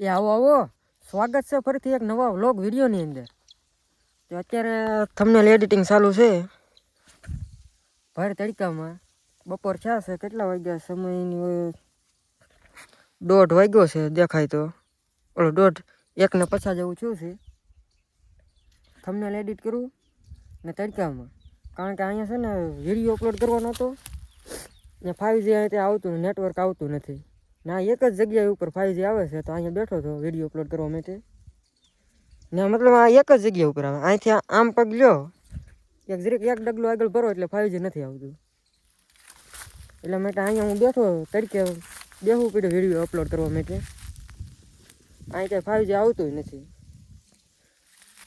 એ આવો આવો. સ્વાગત છે ફરીથી એક નવા વ્લોગ વિડીયોની અંદર. તો અત્યારે થમને એડિટિંગ ચાલુ છે. ભાઈ તડકામાં. બપોર થયા છે, કેટલા વાગ્યા સમયની દોઢ વાગ્યો છે, દેખાય તો. ઓલો દોઢ, એકને પછા જેવું છું છે. થમને એડિટ કરું ને તડકામાં. કારણ કે અહીંયા છે ને વીડિયો અપલોડ કરવાનો હતો. ને ફાઇવ જી અહીંયા આવતું નેટવર્ક આવતું નથી. ના, એક જ જગ્યાએ ઉપર ફાઇવ આવે છે, તો અહીંયા બેઠો હતો વીડિયો અપલોડ કરવા માટે. ને, મતલબ આ એક જ જગ્યા ઉપર આવે. અહીંથી આમ પગ લ્યો. એક જરીક એક ડગલું આગળ ભરો એટલે ફાઇવ જી નથી આવતું. એટલા માટે અહીંયા હું બેઠો તરીકે બેહવું પડ્યું વીડિયો અપલોડ કરવા માટે. અહીં ત્યાં ફાઇવ જી આવતું નથી.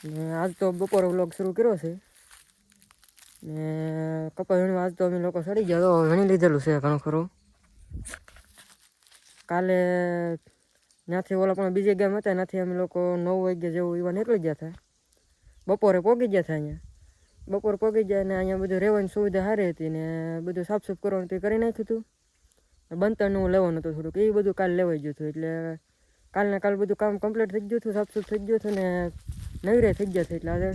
ને આજ તો બપોરે વ્લોગ શરૂ કર્યો છે. ને કપા વીણવા આજ તો અમે લોકો સડી ગયા. તો વીણી લીધેલું છે, ઘણું ખરું. કાલે ત્યાંથી ઓલા પણ બીજી ગામ હતા ત્યાંથી અમે લોકો નવ વાગ્યા જેવું એવા નીકળી ગયા હતા બપોરે પહોંચી ગયા હતા અહીંયા. બપોરે પહોંચી ગયા ને અહીંયા બધું રહેવાની સુવિધા સારી હતી ને બધું સાફસૂફ કરવાનું તે કરી નાખ્યું હતું બનતરનું લેવાનું હતું થોડુંક. એ બધું કાલ લેવાઈ ગયું હતું. એટલે કાલને કાલ બધું કામ કમ્પ્લીટ થઈ ગયું હતું સાફ સુફ થઈ ગયું હતું ને નવીરે થઈ ગયા છે એટલે આજે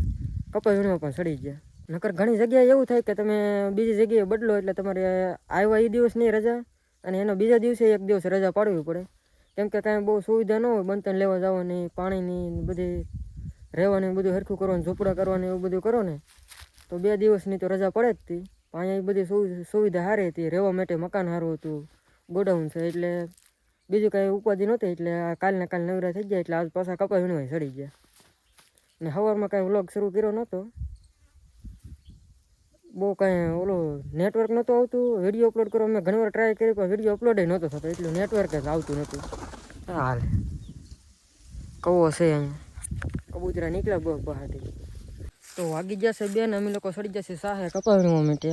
કપાસ પણ સડી ગયા. નકર ઘણી જગ્યાએ એવું થાય કે તમે બીજી જગ્યાએ બદલો એટલે તમારે આવ્યા એ દિવસની રજા. અને એનો બીજા દિવસે એક દિવસ રજા પાડવી પડે. કેમ કે કાંઈ બહુ સુવિધા ન હોય બંતન લેવા જવાની, પાણીની બધી રહેવાની, બધું સરખું કરવાનું, ઝૂંપડા કરવાની, એવું બધું કરો ને, તો બે દિવસની તો રજા પડે જ હતી અહીંયા એ બધી સુવિ- સુવિધા સારી હતી. રહેવા માટે મકાન સારું હતું, ગોડાઉન છે, એટલે બીજું કાંઈ ઉપાધિ નહોતી, એટલે કાલને કાલ નવરા થઈ ગયા, એટલે આજ પાછા કપા વીણવાય સડી ગયા. ને સવારમાં કાંઈ વ્લોગ શરૂ કર્યો નહોતો. બહુ કાંઈ ઓલું નેટવર્ક નહોતું આવતું. વીડિયો અપલોડ કરવા મેં ઘણીવાર ટ્રાય કરી પણ વીડિયો અપલોડ નહોતો થતો. એટલું નેટવર્ક જ આવતું નહોતું. હાલ. કવો છે અહીંયા? કબૂતરા નીકળ્યા બહુ બહારથી. તો વાગી જશે બેન. અમે લોકો સડી જશે સાહે અમે માટે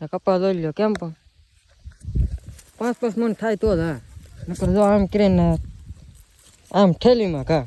આ કપા લઈ લ્યો કેમ પણ. પાંચ પાંચ મણ થાય તો જ હા નકર જો આમ કરીને આમ ઠેલીમાં કા